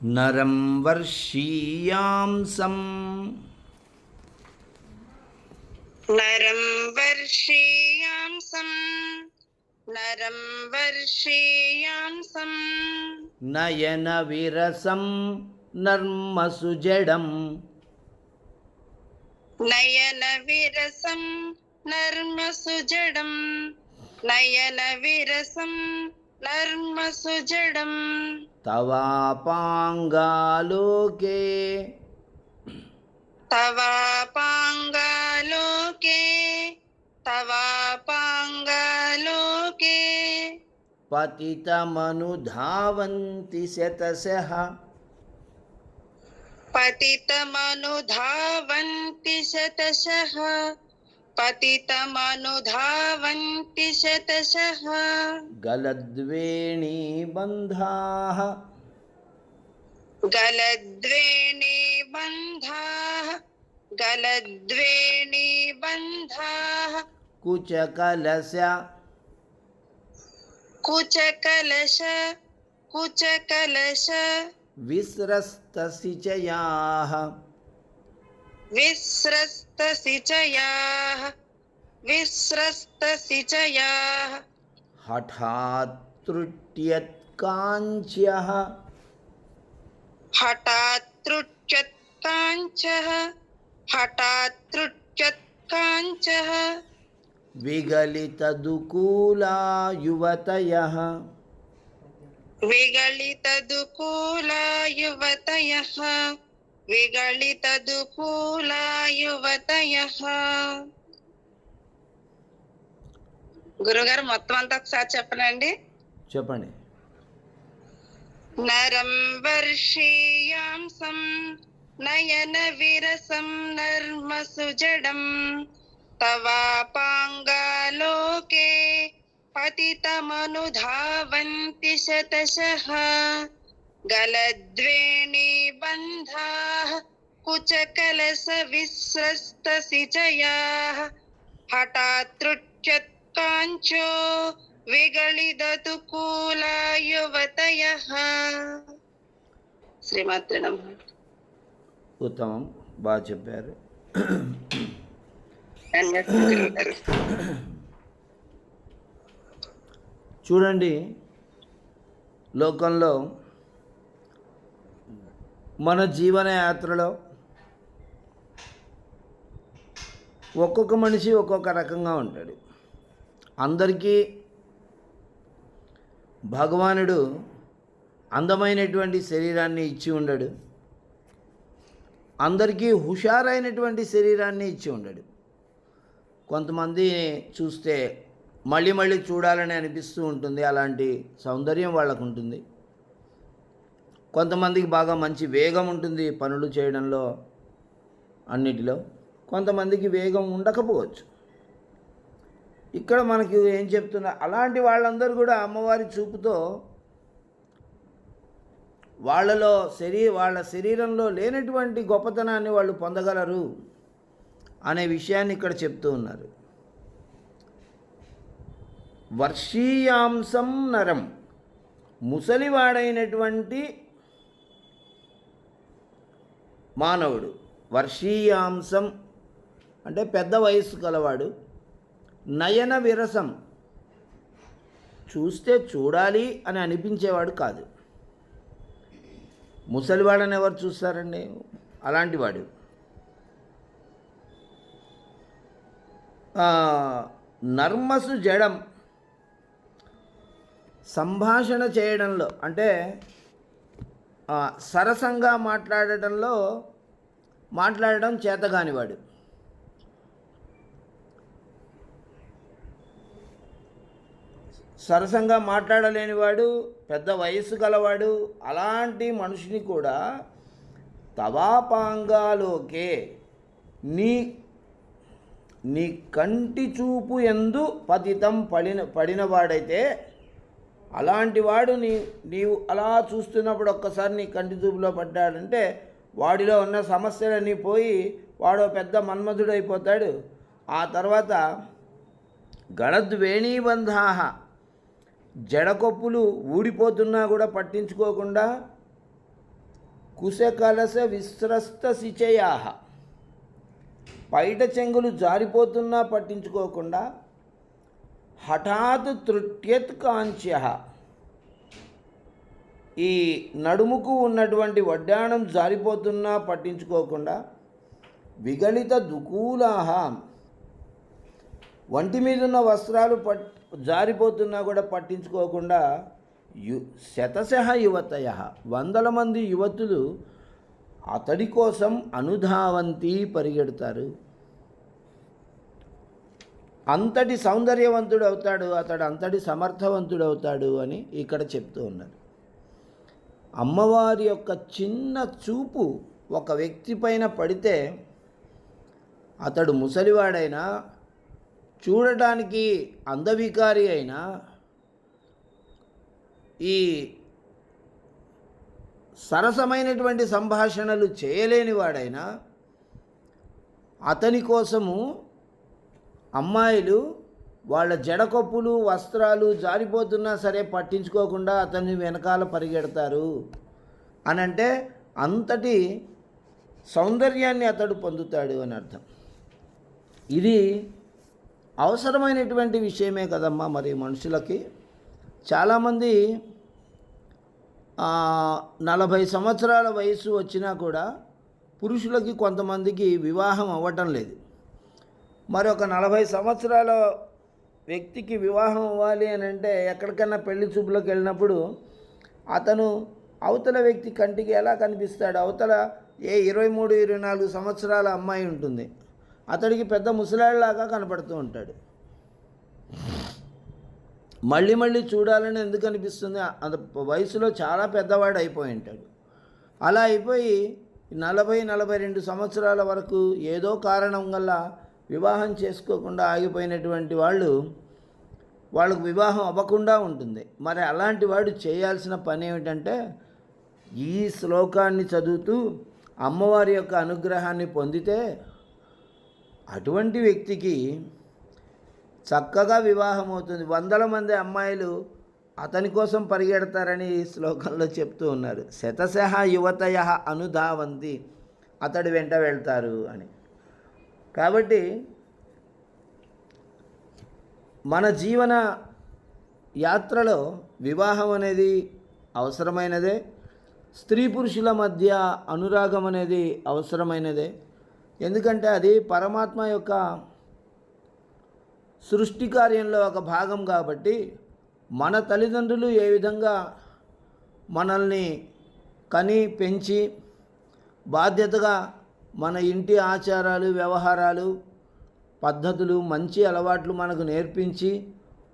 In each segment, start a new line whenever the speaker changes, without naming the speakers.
నరం వర్షీయాంసం
నరం వర్షీయాంసం నరం వర్షీయాంసం
నయన విరసం
నర్మసు జడం నయన విరసం నర్మసు జడం నయన విరసం नर्मसुजडम्
तवापाङ्गालोके।
तवापाङ्गालोके। तवापाङ्गालोके।
पतितमनुधावन्ति शतशः।
पतितमनुधावन्ति शतशः पतितमनुधावन्ति शतशः।
गलद्वेणीबन्धाः
गलद्वेणीबन्धाः गलद्वेणीबन्धाः
कुचकलश।
कुचकलश। कुचकलश। विस्रस्तसि च
याः। विस्रस्तसि
हठात् तृच्यत्काञ्चः हठात् तृच्यत्काञ्चः
विगलितदुकूला युवतयः
विगलितदुकूला युवतयः विगलितदुकूला युवतयः గురుగారు మొత్తం అంతా ఒకసారి చెప్పనండి.
చెప్పండి.
నరం వర్షీయాంసం నయన విరసం నర్మసుజడం తవాపాంగాలోకే పతితమనుధావంతి శతశః గలద్వేణీ బంధాః కుచకలస విస్రస్తసిచయాः హఠాతృచ్యత్కాంచో ವಿಗಳಿದತು ಕೂಲ యువతయః శ్రీమాత్రి
ఉత్తమం బాగా చెప్పారు. చూడండి లోకంలో మన జీవన యాత్రలో ఒక్కొక్క మనిషి ఒక్కొక్క రకంగా ఉంటాడు. అందరికీ భగవానుడు అందమైనటువంటి శరీరాన్ని ఇచ్చి ఉండడు. అందరికీ హుషారైనటువంటి శరీరాన్ని ఇచ్చి ఉండడు. కొంతమంది చూస్తే మళ్ళీ మళ్ళీ చూడాలని అనిపిస్తూ ఉంటుంది. అలాంటి సౌందర్యం వాళ్ళకు ఉంటుంది. కొంతమందికి బాగా మంచి వేగం ఉంటుంది పనులు చేయడంలో అన్నిటిలో. కొంతమందికి వేగం ఉండకపోవచ్చు. ఇక్కడ మనకి ఏం చెప్తున్నా అలాంటి వాళ్ళందరూ కూడా అమ్మవారి చూపుతో వాళ్ళలో శరీ వాళ్ళ శరీరంలో లేనటువంటి గొప్పతనాన్ని వాళ్ళు పొందగలరు అనే విషయాన్ని ఇక్కడ చెప్తూ ఉన్నారు. వర్షీయాంశం నరం ముసలివాడైనటువంటి మానవుడు. వర్షీయాంశం అంటే పెద్ద వయస్సు కలవాడు. నయన విరసం. చూస్తే చూడాలి అని అనిపించేవాడు కాదు. ముసలివాడని ఎవరు చూస్తారండి? అలాంటివాడు నర్మసు జడం సంభాషణ చేయడంలో అంటే సరసంగా మాట్లాడటంలో మాట్లాడడం చేతగానివాడు. సరసంగా మాట్లాడలేనివాడు పెద్ద వయస్సు గలవాడు అలాంటి మనిషిని కూడా తవాపాంగాలోకే నీ నీ కంటి చూపు ఎందు పతితం పడిన పడినవాడైతే అలాంటి వాడు నీ నీవు అలా చూస్తున్నప్పుడు ఒక్కసారి నీ కంటి చూపులో పడ్డాడంటే వాడిలో ఉన్న సమస్యలన్నీ పోయి వాడు పెద్ద మన్మధుడైపోతాడు. ఆ తర్వాత గణద్వేణీబంధాహ జడకొప్పులు ఊడిపోతున్నా కూడా పట్టించుకోకుండా కుశకలస విస్రస్త శిచయాహ. పైట చెంగులు జారిపోతున్నా పట్టించుకోకుండా హఠాత్ తృట్యత్ కాంచ్య ఈ నడుముకు ఉన్నటువంటి వడ్డాణం జారిపోతున్నా పట్టించుకోకుండా విగళిత దుకూలాహ. వంటి మీదున్న వస్త్రాలు పట్ జారిపోతున్నా కూడా పట్టించుకోకుండా యు శతశ యువతయ వందల మంది యువతులు అతడి కోసం అనుధావంతి పరిగెడతారు. అంతటి సౌందర్యవంతుడు అవుతాడు అతడు అంతటి సమర్థవంతుడు అవుతాడు అని ఇక్కడ చెప్తూ ఉన్నారు. అమ్మవారి యొక్క చిన్న చూపు ఒక వ్యక్తి పైన పడితే అతడు ముసలివాడైనా చూడటానికి అందవికారి అయినా ఈ సరసమైనటువంటి సంభాషణలు చేయలేని వాడైనా అతని కోసము అమ్మాయిలు వాళ్ళ జడకొప్పులు వస్త్రాలు జారిపోతున్నా సరే పట్టించుకోకుండా అతన్ని వెనకాల పరిగెడతారు అని అంటే అంతటి సౌందర్యాన్ని అతడు పొందుతాడు అని అర్థం. ఇది అవసరమైనటువంటి విషయమే కదమ్మా మరి మనుషులకి. చాలామంది నలభై సంవత్సరాల వయసు వచ్చినా కూడా పురుషులకి కొంతమందికి వివాహం అవ్వటం లేదు. మరి ఒక నలభై సంవత్సరాల వ్యక్తికి వివాహం అవ్వాలి అని అంటే ఎక్కడికైనా పెళ్ళి చూపులోకి వెళ్ళినప్పుడు అతను అవతల వ్యక్తి కంటికి ఎలా కనిపిస్తాడు? అవతల ఏ ఇరవై మూడు ఇరవై నాలుగు సంవత్సరాల అమ్మాయి ఉంటుంది. అతడికి పెద్ద ముసలాడిలాగా కనపడుతూ ఉంటాడు. మళ్ళీ మళ్ళీ చూడాలని ఎందుకు అనిపిస్తుంది? అంత వయసులో చాలా పెద్దవాడు అయిపోయి ఉంటాడు. అలా అయిపోయి నలభై నలభై రెండు సంవత్సరాల వరకు ఏదో కారణం వల్ల వివాహం చేసుకోకుండా ఆగిపోయినటువంటి వాళ్ళు వాళ్ళకు వివాహం అవ్వకుండా ఉంటుంది. మరి అలాంటి వాడు చేయాల్సిన పని ఏమిటంటే ఈ శ్లోకాన్ని చదువుతూ అమ్మవారి యొక్క అనుగ్రహాన్ని పొందితే అటువంటి వ్యక్తికి చక్కగా వివాహం అవుతుంది వందల మంది అమ్మాయిలు అతని కోసం పరిగెడతారని ఈ శ్లోకంలో చెప్తూ ఉన్నారు. శతశహ యువతయ అనుధావంతి. అతడి వెంట వెళ్తారు అని. కాబట్టి మన జీవన యాత్రలో వివాహం అనేది అవసరమైనదే. స్త్రీ పురుషుల మధ్య అనురాగం అనేది అవసరమైనదే. ఎందుకంటే అది పరమాత్మ యొక్క సృష్టి కార్యంలో ఒక భాగం కాబట్టి మన తల్లిదండ్రులు ఏ విధంగా మనల్ని కని పెంచి బాధ్యతగా మన ఇంటి ఆచారాలు వ్యవహారాలు పద్ధతులు మంచి అలవాట్లు మనకు నేర్పించి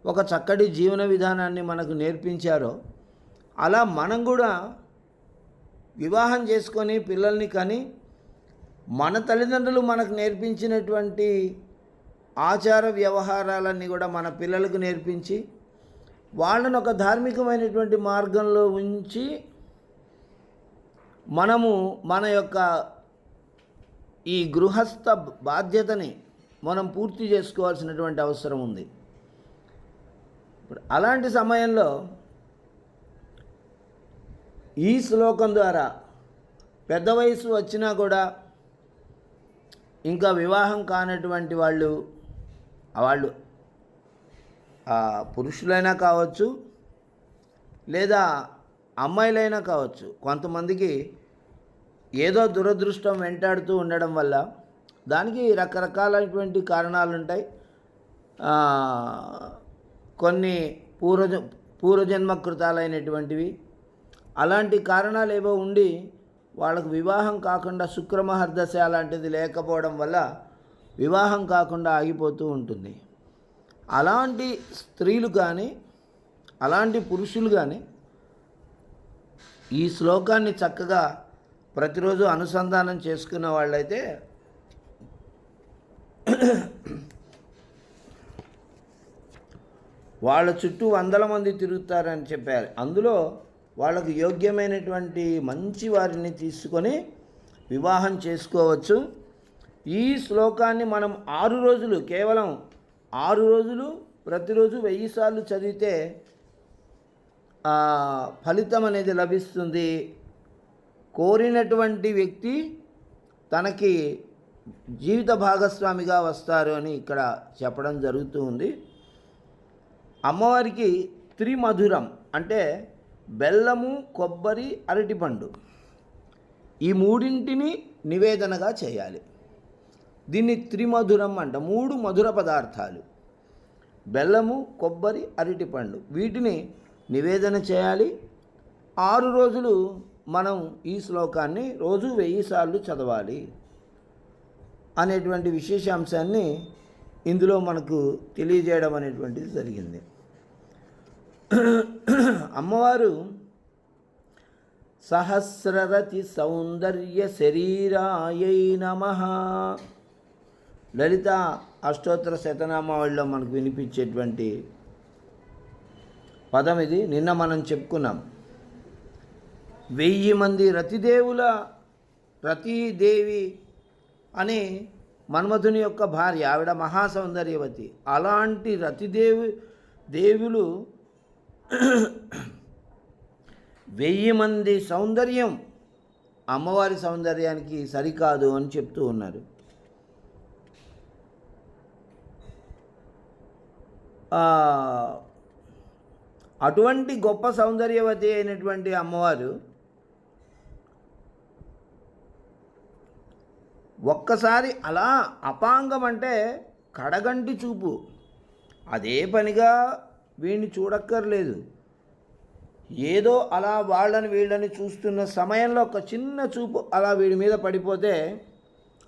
ఒక చక్కటి జీవన విధానాన్ని మనకు నేర్పించారో అలా మనం కూడా వివాహం చేసుకొని పిల్లల్ని కానీ మన తల్లిదండ్రులు మనకు నేర్పించినటువంటి ఆచార వ్యవహారాలన్నీ కూడా మన పిల్లలకు నేర్పించి వాళ్ళను ఒక ధార్మికమైనటువంటి మార్గంలో ఉంచి మనము మన యొక్క ఈ గృహస్థ బాధ్యతని మనం పూర్తి చేసుకోవాల్సినటువంటి అవసరం ఉంది. ఇప్పుడు అలాంటి సమయంలో ఈ శ్లోకం ద్వారా పెద్ద వయసు వచ్చినా కూడా ఇంకా వివాహం కానటువంటి వాళ్ళు వాళ్ళు పురుషులైనా కావచ్చు లేదా అమ్మాయిలైనా కావచ్చు కొంతమందికి ఏదో దురదృష్టం వెంటాడుతూ ఉండడం వల్ల దానికి రకరకాలైనటువంటి కారణాలు ఉంటాయి కొన్ని పూర్వజ పూర్వజన్మ కృతాలైనటువంటివి అలాంటి కారణాలు ఏవో ఉండి వాళ్ళకు వివాహం కాకుండా శుక్రమహర్దశ లాంటిది లేకపోవడం వల్ల వివాహం కాకుండా ఆగిపోతూ ఉంటుంది. అలాంటి స్త్రీలు కానీ అలాంటి పురుషులు కానీ ఈ శ్లోకాన్ని చక్కగా ప్రతిరోజు అనుసంధానం చేసుకున్న వాళ్ళైతే వాళ్ళ చుట్టూ వందల మంది తిరుగుతారని చెప్పారు. అందులో వాళ్ళకు యోగ్యమైనటువంటి మంచి వారిని తీసుకొని వివాహం చేసుకోవచ్చు. ఈ శ్లోకాన్ని మనం ఆరు రోజులు కేవలం ఆరు రోజులు ప్రతిరోజు వెయ్యి సార్లు చదివితే ఫలితం అనేది లభిస్తుంది. కోరినటువంటి వ్యక్తి తనకి జీవిత భాగస్వామిగా వస్తారు అని ఇక్కడ చెప్పడం జరుగుతూ ఉంది. అమ్మవారికి త్రిమధురం అంటే బెల్లము కొబ్బరి అరటిపండు ఈ మూడింటిని నివేదనగా చేయాలి. దీన్ని త్రిమధురం అంట మూడు మధుర పదార్థాలు. బెల్లము కొబ్బరి అరటిపండు వీటిని నివేదన చేయాలి. ఆరు రోజులు మనం ఈ శ్లోకాన్ని రోజు వెయ్యి సార్లు చదవాలి అనేటువంటి విశేషాంశాన్ని ఇందులో మనకు తెలియజేయడం అనేటువంటిది జరిగింది. అమ్మవారు సహస్రరతి సౌందర్య శరీరాయై నమ. లలిత అష్టోత్తర శతనామావళిలో మనకు వినిపించేటువంటి పదం ఇది. నిన్న మనం చెప్పుకున్నాం. వెయ్యి మంది రతిదేవుల రతీదేవి అని మన్మథుని యొక్క భార్య ఆవిడ మహాసౌందర్యవతి. అలాంటి రతిదేవి దేవులు వెయ్యి మంది సౌందర్యం అమ్మవారి సౌందర్యానికి సరికాదు అని చెప్తూ ఉన్నారు. అటువంటి గొప్ప సౌందర్యవతి అయినటువంటి అమ్మవారు ఒక్కసారి అలా అపాంగం అంటే కడగంటి చూపు. అదే పనిగా వీడిని చూడక్కర్లేదు. ఏదో అలా వాళ్ళని వీళ్ళని చూస్తున్న సమయంలో ఒక చిన్న చూపు అలా వీడి మీద పడిపోతే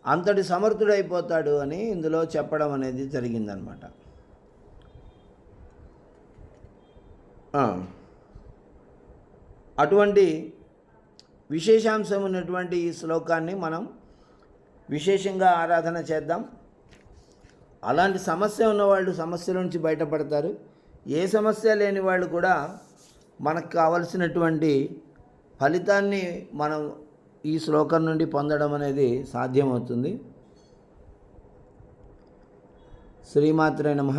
అంతటి సమర్థుడైపోతాడు అని ఇందులో చెప్పడం అనేది జరిగిందనమాట. అటువంటి విశేషాంశం ఉన్నటువంటి ఈ శ్లోకాన్ని మనం విశేషంగా ఆరాధన చేద్దాం. అలాంటి సమస్య ఉన్నవాళ్ళు సమస్యల నుంచి బయటపడతారు. ఏ సమస్య లేని వాళ్ళు కూడా మనకు కావలసినటువంటి ఫలితాన్ని మనం ఈ శ్లోకం నుండి పొందడం అనేది సాధ్యమవుతుంది. శ్రీమాత్రే నమ.